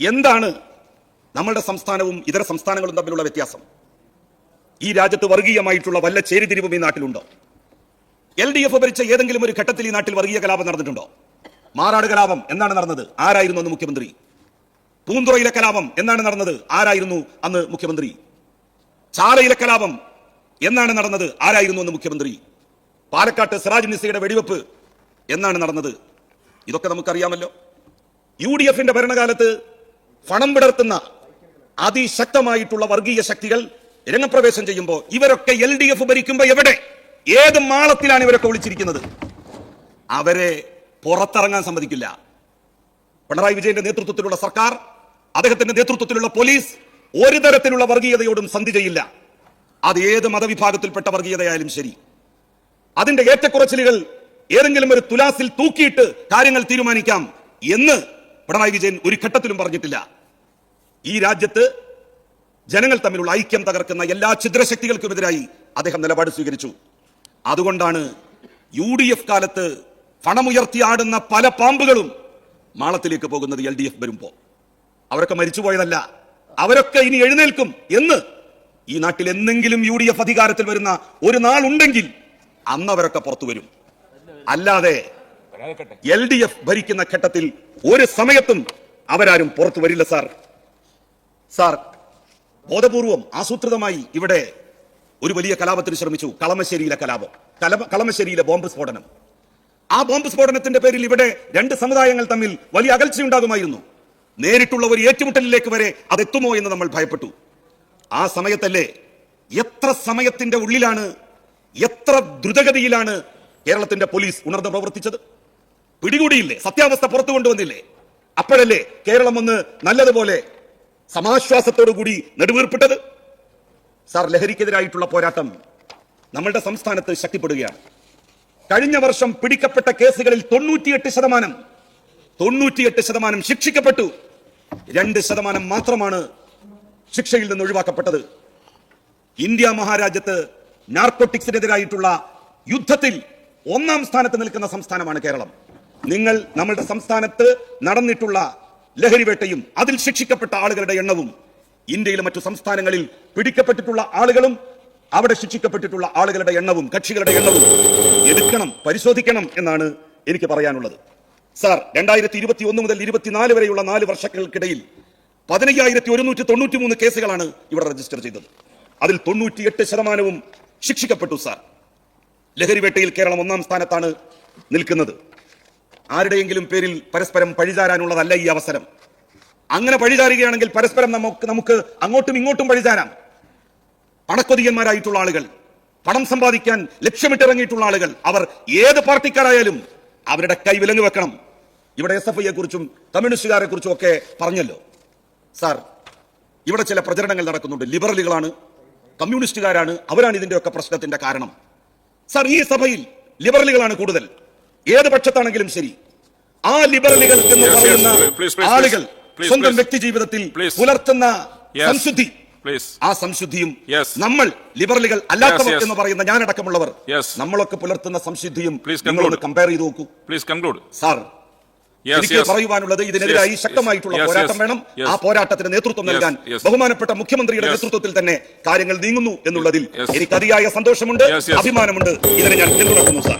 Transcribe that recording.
എന്താണ് നമ്മളുടെ സംസ്ഥാനവും ഇതര സംസ്ഥാനങ്ങളും തമ്മിലുള്ള വ്യത്യാസം? ഈ രാജ്യത്ത് വർഗീയമായിട്ടുള്ള വല്ല ചേരിതിരിവും ഈ നാട്ടിലുണ്ടോ? എൽ ഡി എഫ് ഭരിച്ച ഏതെങ്കിലും ഒരു ഘട്ടത്തിൽ ഈ നാട്ടിൽ വർഗീയ കലാപം നടന്നിട്ടുണ്ടോ? മാറാട് കലാപം എന്നാണ് നടന്നത്? ആരായിരുന്നു അന്ന് മുഖ്യമന്ത്രി? പൂന്തുറയിലെ കലാപം എന്നാണ് നടന്നത്? ആരായിരുന്നു അന്ന് മുഖ്യമന്ത്രി? ചാലയിലെ കലാപം എന്നാണ് നടന്നത്? ആരായിരുന്നു അന്ന് മുഖ്യമന്ത്രി? പാലക്കാട്ട് സിറാജ് നിസയുടെ വെടിവെപ്പ് എന്നാണ് നടന്നത്? ഇതൊക്കെ നമുക്കറിയാമല്ലോ. യു ഡി എഫിന്റെ ഭരണകാലത്ത് പണം വിടർത്തുന്ന അതിശക്തമായിട്ടുള്ള വർഗീയ ശക്തികൾ രംഗപ്രവേശം ചെയ്യുമ്പോൾ ഇവരൊക്കെ എൽ ഡി എഫ് ഭരിക്കുമ്പോ എവിടെ? ഏത് മാളത്തിലാണ് ഇവരൊക്കെ വിളിച്ചിരിക്കുന്നത് അവരെ പുറത്തിറങ്ങാൻ സമ്മതിക്കില്ല. പിണറായി വിജയന്റെ നേതൃത്വത്തിലുള്ള സർക്കാർ അദ്ദേഹത്തിന്റെ നേതൃത്വത്തിലുള്ള പോലീസ് ഒരു തരത്തിലുള്ള വർഗീയതയോടും സന്ധി ചെയ്യില്ല. അത് ഏത് മതവിഭാഗത്തിൽപ്പെട്ട വർഗീയതയായാലും ശരി. അതിന്റെ ഏറ്റക്കുറച്ചിലുകൾ ഏതെങ്കിലും ഒരു തുലാസിൽ തൂക്കിയിട്ട് കാര്യങ്ങൾ തീരുമാനിക്കാം എന്ന് പിണറായി വിജയൻ ഒരു ഘട്ടത്തിലും പറഞ്ഞിട്ടില്ല. ഈ രാജ്യത്ത് ജനങ്ങൾ തമ്മിലുള്ള ഐക്യം തകർക്കുന്ന എല്ലാ ഛിദ്രശക്തികൾക്കുമെതിരായി അദ്ദേഹം നിലപാട് സ്വീകരിച്ചു. അതുകൊണ്ടാണ് യു ഡി എഫ് കാലത്ത് പണമുയർത്തി ആടുന്ന പല പാമ്പുകളും മാളത്തിലേക്ക് പോകുന്നത് എൽ ഡി എഫ് വരുമ്പോ. അവരൊക്കെ മരിച്ചുപോയതല്ല അവരൊക്കെ ഇനി എഴുന്നേൽക്കും എന്ന് ഈ നാട്ടിൽ എന്നെങ്കിലും യു ഡി എഫ് അധികാരത്തിൽ വരുന്ന ഒരു നാൾ ഉണ്ടെങ്കിൽ അന്ന് അവരൊക്കെ പുറത്തു വരും. അല്ലാതെ എൽ ഡി എഫ് ഭരിക്കുന്ന ഘട്ടത്തിൽ ഒരു സമയത്തും അവരാരും പുറത്തു വരില്ല സാർ. സാർ. ബോധപൂർവം ആസൂത്രിതമായി ഇവിടെ ഒരു വലിയ കലാപത്തിന് ശ്രമിച്ചു. കളമശ്ശേരിയിലെ കലാപം. കളമശ്ശേരിയിലെ ബോംബ് സ്ഫോടനം. ആ ബോംബ് സ്ഫോടനത്തിന്റെ പേരിൽ ഇവിടെ രണ്ട് സമുദായങ്ങൾ തമ്മിൽ വലിയ അകൽച്ചയുണ്ടാകുമായിരുന്നു. നേരിട്ടുള്ള ഒരു ഏറ്റുമുട്ടലിലേക്ക് വരെ അതെത്തുമോ എന്ന് നമ്മൾ ഭയപ്പെട്ടു. ആ സമയത്തല്ലേ എത്ര സമയത്തിന്റെ ഉള്ളിലാണ് എത്ര ദ്രുതഗതിയിലാണ് കേരളത്തിന്റെ പോലീസ് ഉണർന്ന് പ്രവർത്തിച്ചത്? പിടികൂടിയില്ലേ? സത്യാവസ്ഥ പുറത്തു കൊണ്ടുവന്നില്ലേ അപ്പോഴല്ലേ കേരളം ഒന്ന് നല്ലതുപോലെ സമാശ്വാസത്തോടു കൂടി നെടുവീർപ്പിട്ടത്. സാർ ലഹരിക്കെതിരായിട്ടുള്ള പോരാട്ടം നമ്മളുടെ സംസ്ഥാനത്ത് ശക്തിപ്പെടുകയാണ്. കഴിഞ്ഞ വർഷം പിടിക്കപ്പെട്ട കേസുകളിൽ തൊണ്ണൂറ്റിയെട്ട് ശതമാനം തൊണ്ണൂറ്റിയെട്ട് ശതമാനം ശിക്ഷിക്കപ്പെട്ടു. രണ്ട് ശതമാനം മാത്രമാണ് ശിക്ഷയിൽ നിന്ന് ഒഴിവാക്കപ്പെട്ടത്. ഇന്ത്യ മഹാരാജ്യത്ത് നാർക്കോട്ടിക്സിനെതിരായിട്ടുള്ള യുദ്ധത്തിൽ ഒന്നാം സ്ഥാനത്ത് നിൽക്കുന്ന സംസ്ഥാനമാണ് കേരളം. നിങ്ങൾ നമ്മളുടെ സംസ്ഥാനത്ത് നടന്നിട്ടുള്ള ലഹരിവേട്ടയും അതിൽ ശിക്ഷിക്കപ്പെട്ട ആളുകളുടെ എണ്ണവും ഇന്ത്യയിലെ മറ്റു സംസ്ഥാനങ്ങളിൽ പിടിക്കപ്പെട്ടിട്ടുള്ള ആളുകളും അവിടെ ശിക്ഷിക്കപ്പെട്ടിട്ടുള്ള ആളുകളുടെ എണ്ണവും കക്ഷികളുടെ എണ്ണവും എടുക്കണം പരിശോധിക്കണം എന്നാണ് എനിക്ക് പറയാനുള്ളത്. സാർ രണ്ടായിരത്തി ഇരുപത്തി ഒന്ന് മുതൽ ഇരുപത്തിനാല് വരെയുള്ള നാല് വർഷങ്ങൾക്കിടയിൽ പതിനയ്യായിരത്തി ഒരുന്നൂറ്റി തൊണ്ണൂറ്റി മൂന്ന് കേസുകളാണ് ഇവിടെ രജിസ്റ്റർ ചെയ്തത്. അതിൽ തൊണ്ണൂറ്റിയെട്ട് ശതമാനവും ശിക്ഷിക്കപ്പെട്ടു സാർ. ലഹരിവേട്ടയിൽ കേരളം ഒന്നാം സ്ഥാനത്താണ് നിൽക്കുന്നത്. ആരുടെയെങ്കിലും പേരിൽ പരസ്പരം പഴിചാരാനുള്ളതല്ല ഈ അവസരം. അങ്ങനെ പഴിചാരുകയാണെങ്കിൽ പരസ്പരം നമുക്ക് നമുക്ക് അങ്ങോട്ടും ഇങ്ങോട്ടും പഴിചാരാം. പണക്കൊതിയന്മാരായിട്ടുള്ള ആളുകൾ പണം സമ്പാദിക്കാൻ ലക്ഷ്യമിട്ടിറങ്ങിയിട്ടുള്ള ആളുകൾ അവർ ഏത് പാർട്ടിക്കാരായാലും അവരുടെ കൈ വിലങ്ങ് വെക്കണം. ഇവിടെ എസ് എഫ് ഐയെ കുറിച്ചും കമ്മ്യൂണിസ്റ്റുകാരെ കുറിച്ചും ഒക്കെ പറഞ്ഞല്ലോ. സാർ ഇവിടെ ചില പ്രചരണങ്ങൾ നടക്കുന്നുണ്ട്. ലിബറലുകളാണ് കമ്മ്യൂണിസ്റ്റുകാരാണ് അവരാണ് ഇതിന്റെയൊക്കെ പ്രശ്നത്തിന്റെ കാരണം. സാർ ഈ സഭയിൽ ലിബറലുകളാണ് കൂടുതൽ. ഏത് പക്ഷത്താണെങ്കിലും ശരി. ആ ലിബറലുകൾ എന്ന് പറയുന്ന ആളുകൾ സ്വന്തം. വ്യക്തി ജീവിതത്തിൽ പുലർത്തുന്ന. സംശുദ്ധി. ആ സംശുദ്ധിയും നമ്മൾ ലിബറലുകൾ അല്ലാത്തവർ. എന്ന് പറയുന്ന ഞാനടക്കമുള്ളവർ അടക്കമുള്ളവർ നമ്മളൊക്കെ പുലർത്തുന്ന സംശുദ്ധിയും നിങ്ങളോട്. കമ്പയർ ചെയ്ത് നോക്കൂ. പ്ലീസ് കൺക്ലൂഡ് സാർ എനിക്ക്. പറയുവാനുള്ളത് ഇതിനെതിരായി ശക്തമായിട്ടുള്ള പോരാട്ടം വേണം. ആ പോരാട്ടത്തിന് നേതൃത്വം നൽകാൻ ബഹുമാനപ്പെട്ട മുഖ്യമന്ത്രിയുടെ നേതൃത്വത്തിൽ തന്നെ കാര്യങ്ങൾ നീങ്ങുന്നു എന്നുള്ളതിൽ. എനിക്ക് അതിയായ സന്തോഷമുണ്ട്. അഭിമാനമുണ്ട്. ഇതിനെ ഞാൻ പിന്തുണക്കുന്നു സാർ.